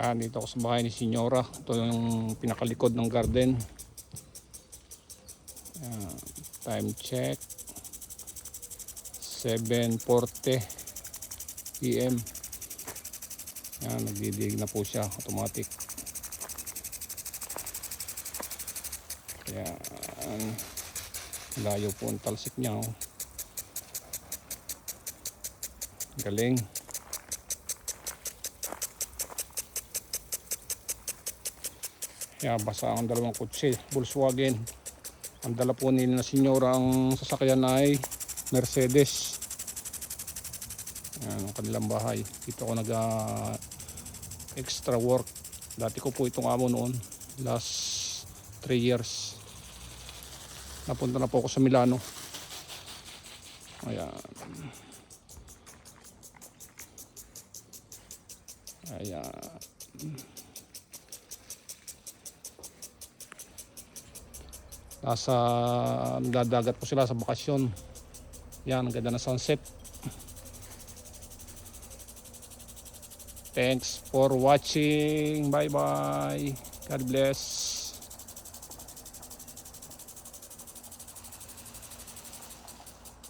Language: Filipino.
Ah, dito ako sa bahay ni Senyora. Ito yung pinakalikod ng garden. Ayan, time check. 7.40 PM. Yan, nagdidig na po siya. Automatic. Yan. Layo po ang talsik niya. Oh. Galing. Yan, basa ang dalawang kutsi. Volkswagen. Ang dala po nila na senyora ang sasakyan ay Mercedes. Yan, ang kanilang bahay. Dito ako nag ah, extra work. Dati ko po itong amo noon. Last 3 years. Napunta na po ako sa Milano. Ayan. Ayan. Nasa dadagat po sila sa bakasyon. Yan, ang ganda ng sunset. Thanks for watching. Bye bye. God bless.